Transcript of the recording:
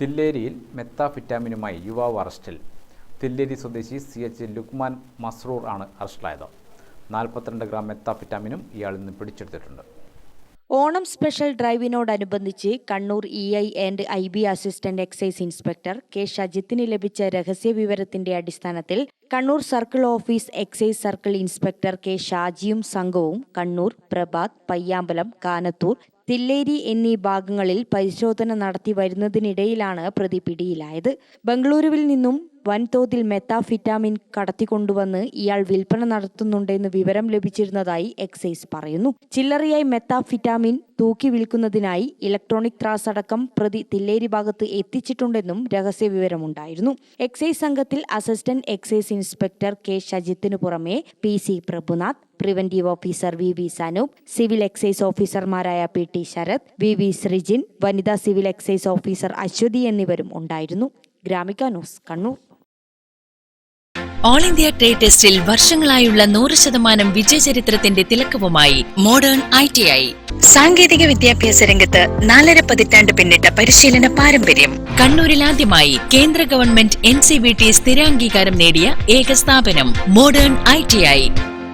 തില്ലേരിയിൽ മെത്താഫിറ്റാമിനുമായി യുവാവ് അറസ്റ്റിൽ. തില്ലേരി സ്വദേശി സി എച്ച് ലുക്മാൻ മസ്റൂർ ആണ് അറസ്റ്റിലായത്. നാൽപ്പത്തിരണ്ട് ഗ്രാം മെത്താഫിറ്റാമിനും ഇയാളിൽ നിന്ന് പിടിച്ചെടുത്തിട്ടുണ്ട്. Onam special ഡ്രൈവിനോടനുബന്ധിച്ച് Kannur E I and I B assistant excise inspector K ഷജിത്തിന് ലഭിച്ച രഹസ്യ വിവരത്തിന്റെ അടിസ്ഥാനത്തിൽ Kannur circle office excise circle inspector K ഷാജിയും സംഘവും കണ്ണൂർ പ്രഭാത് പയ്യാമ്പലം കാനത്തൂർ തില്ലേരി എന്നീ ഭാഗങ്ങളിൽ പരിശോധന നടത്തി വരുന്നതിനിടയിലാണ് പ്രതി പിടിയിലായത്. ബംഗളൂരുവിൽ നിന്നും വൻതോതിൽ മെത്താഫിറ്റാമിൻ കടത്തിക്കൊണ്ടുവന്ന് ഇയാൾ വിൽപ്പന നടത്തുന്നുണ്ടെന്ന് വിവരം ലഭിച്ചിരുന്നതായി എക്സൈസ് പറയുന്നു. ചില്ലറയായി മെത്താഫിറ്റാമിൻ തൂക്കി വിൽക്കുന്നതിനായി ഇലക്ട്രോണിക് ത്രാസ് അടക്കം പ്രതി തില്ലേരി ഭാഗത്ത് എത്തിച്ചിട്ടുണ്ടെന്നും രഹസ്യ വിവരമുണ്ടായിരുന്നു. എക്സൈസ് സംഘത്തിൽ അസിസ്റ്റന്റ് എക്സൈസ് ഇൻസ്പെക്ടർ കെ. ഷജിത്തിനു പുറമെ P. C. Prabhunath preventive officer V V Sanoop civil excise ഓഫീസർമാരായ P T Sarath V V Sreejin വനിതാ സിവിൽ എക്സൈസ് ഓഫീസർ അശ്വതി എന്നിവരും ഉണ്ടായിരുന്നു. Gramika news Kannur. All India trade ടെസ്റ്റിൽ വർഷങ്ങളായുള്ള നൂറ് ശതമാനം വിജയചരിത്രത്തിന്റെ തിലക്കവുമായി മോഡേൺ ഐ ടി ഐ സാങ്കേതിക വിദ്യാഭ്യാസ രംഗത്ത് നാലര പതിറ്റാണ്ട് പിന്നിട്ട പരിശീലന പാരമ്പര്യം. കണ്ണൂരിൽ ആദ്യമായി കേന്ദ്ര government N C V T സ്ഥിരാംഗീകാരം നേടിയ ഏക സ്ഥാപനം മോഡേൺ ഐ ടി ഐ